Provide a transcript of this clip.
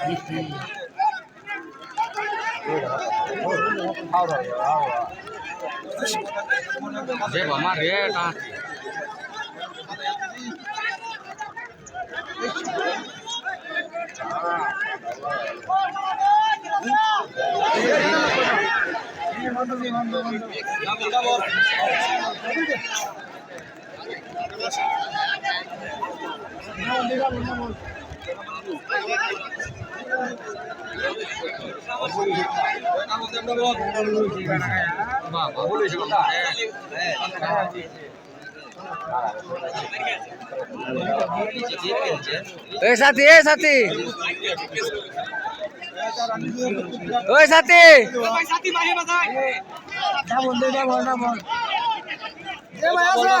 যে আমার রেটা বাবা বলেছে এই সাথী এ সাথী। ওই সাথী। বল